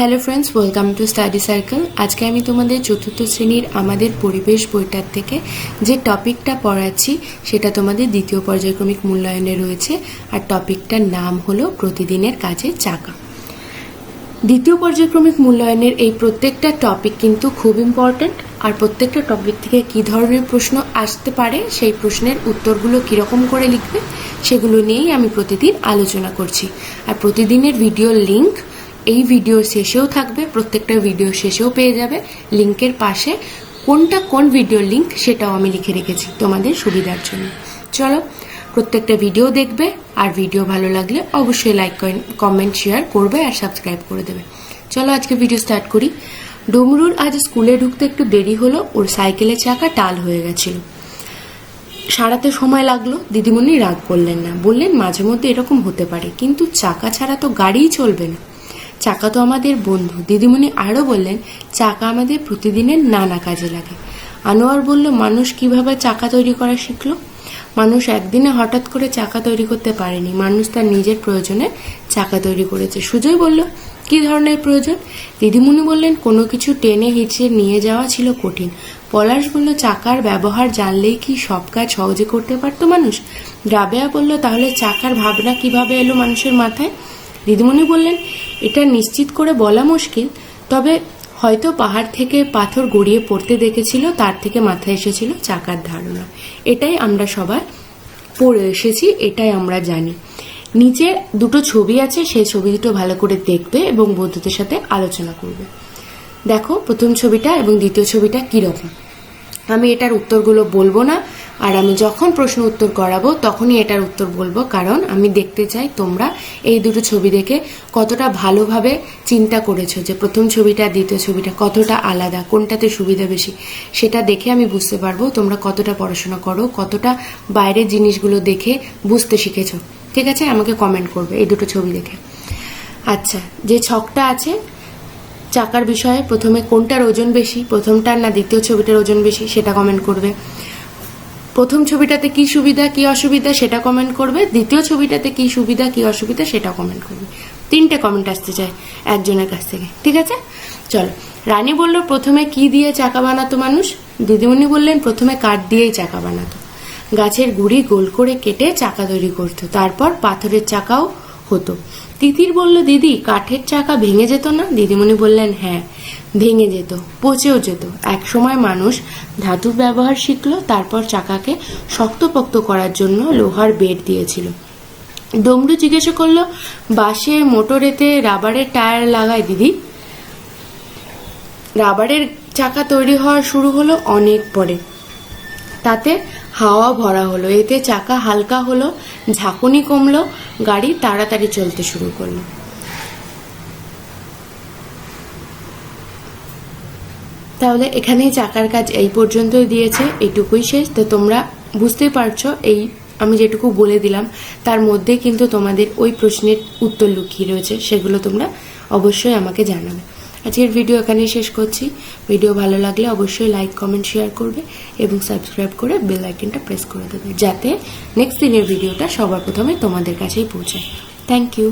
Hello friends welcome to study circle আজকে আমি তোমাদের চতুর্থ শ্রেণির আমাদের পরিবেশ বইটার থেকে যে টপিকটা পড়াচ্ছি, সেটা তোমাদের দ্বিতীয় পর্যায়ক্রমিক মূল্যায়নে রয়েছে। আর টপিকটার নাম হলো প্রতিদিনের কাজে চাকা। দ্বিতীয় পর্যায়ক্রমিক মূল্যায়নের এই প্রত্যেকটা টপিক কিন্তু খুব ইম্পর্ট্যান্ট আর প্রত্যেকটা টপিক থেকে কী ধরনের প্রশ্ন আসতে পারে, সেই প্রশ্নের উত্তরগুলো কীরকম করে লিখবে, সেগুলো নিয়েই আমি প্রতিদিন আলোচনা করছি। আর প্রতিদিনের ভিডিও লিংক এই ভিডিও শেষেও থাকবে, প্রত্যেকটা ভিডিও শেষেও পেয়ে যাবে। লিংকের পাশে কোনটা কোন ভিডিও লিংক সেটাও আমি লিখে রেখেছি তোমাদের সুবিধার জন্য। চলো, প্রত্যেকটা ভিডিও দেখবে, আর ভিডিও ভালো লাগলে অবশ্যই লাইক কমেন্ট শেয়ার করবে আর সাবস্ক্রাইব করে দেবে। চলো, আজকে ভিডিও স্টার্ট করি। ডুমরুর আজ স্কুলে ঢুকতে একটু দেরি হলো, ওর সাইকেলের চাকা টাল হয়ে গেছিল। সারাতে সময় লাগল, দিদিমণি রাগ করলেন না। বললেন মাঝে মধ্যে এরকম হতে পারে, কিন্তু চাকা ছাড়া তো গাড়িই চলবে না। চাকা তো আমাদের বন্ধু। দিদিমণি আরও বললেন, চাকা আমাদের প্রতিদিনের নানা কাজে লাগে। আনোয়ার বলল, মানুষ কীভাবে চাকা তৈরি করা শিখলো? মানুষ একদিনে হঠাৎ করে চাকা তৈরি করতে পারেনি। মানুষ তার নিজের প্রয়োজনে চাকা তৈরি করেছে। সুজয় বলল, কি ধরনের প্রয়োজন? দিদিমণি বললেন, কোনো কিছু টেনে হিঁচড়ে নিয়ে যাওয়া ছিল কঠিন। পলাশ বলল, চাকার ব্যবহার জানলেই কি সব কাজ সহজে করতে পারতো মানুষ? রাবেয়া বলল, তাহলে চাকার ভাবনা কীভাবে এলো মানুষের মাথায়? দিদিমণি বললেন এটা নিশ্চিত করে বলা মুশকিল, তবে হয়তো পাহাড় থেকে পাথর গড়িয়ে পড়তে দেখেছিল, তার থেকে মাথায় এসেছিল চাকার ধারণা। এটাই আমরা সবাই পড়ে এসেছি, এটাই আমরা জানি। নিচে দুটো ছবি আছে, সেই ছবি দুটো ভালো করে দেখবে এবং বন্ধুদের সাথে আলোচনা করবে। দেখো, প্রথম ছবিটা এবং দ্বিতীয় ছবিটা কীরকম। আমি এটার উত্তরগুলো বলব না। আর আমি যখন প্রশ্ন উত্তর করাবো, তখনই এটার উত্তর বলব, কারণ আমি দেখতে চাই তোমরা এই দুটো ছবি দেখে কতটা ভালোভাবে চিন্তা করেছ যে প্রথম ছবিটা, দ্বিতীয় ছবিটা কতটা আলাদা, কোনটাতে সুবিধা বেশি, সেটা দেখে আমি বুঝতে পারব তোমরা কতটা পড়াশোনা করো, কতটা বাইরের জিনিসগুলো দেখে বুঝতে শিখেছো। ঠিক আছে? আমাকে কমেন্ট করবে এই দুটো ছবি দেখে। আচ্ছা যে ছকটা আছে, চাকার বিষয়ে প্রথমে কোনটার ওজন বেশি, প্রথমটার না দ্বিতীয় ছবিটার ওজন বেশি, সেটা কমেন্ট করবে। প্রথম ছবিটাতে কি সুবিধা, কি অসুবিধা সেটা কমেন্ট করবে। দ্বিতীয় ছবিটাতে কি সুবিধা, কি অসুবিধা সেটা কমেন্ট করবে। তিনটে কমেন্ট আসতে চাই একজনের কাছ থেকে, ঠিক আছে? চলো, রানী বলল, প্রথমে কি দিয়ে চাকা বানাতো মানুষ? দিদিমণি বললেন, প্রথমে কাঠ দিয়েই চাকা বানাতো। গাছের গুড়ি গোল করে কেটে চাকা তৈরি করতো। তারপর পাথরের চাকাও হতো। তিতির বলল, দিদি, কাঠের চাকা ভেঙে যেত না? দিদিমণি বললেন হ্যাঁ ভেঙে যেত, পচেও যেত। এক সময় মানুষ ধাতুর ব্যবহার শিখল, তারপর চাকাকে শক্তপোক্ত করার জন্য লোহার বেড দিয়েছিল। ডমরু জিজ্ঞাসা করল বাসে মোটরেতে রাবারের টায়ার লাগায়, দিদি? রাবারের চাকা তৈরি হওয়া শুরু হলো অনেক পরে। তাতে হাওয়া ভরা হলো। এতে চাকা হালকা হলো, ঝাঁকুনি কমলো, গাড়ি তাড়াতাড়ি চলতে শুরু করল। তাহলে এখানেই চাকার কাজ এই পর্যন্তই দিয়েছে এইটুকুই শেষ। তো তোমরা বুঝতেই পারছ, এই আমি যেটুকু বলে দিলাম, তার মধ্যে কিন্তু তোমাদের ওই প্রশ্নের উত্তর লুকিয়ে রয়েছে, সেগুলো তোমরা অবশ্যই আমাকে জানাবে। আজকের ভিডিও এখানে শেষ করছি। ভিডিও ভালো লাগলে অবশ্যই লাইক কমেন্ট শেয়ার করবে এবং সাবস্ক্রাইব করে বেল আইকনটা প্রেস করে দেবে যাতে নেক্সট দিনের ভিডিওটা সবার প্রথমে তোমাদের কাছেই পৌঁছায়। Thank you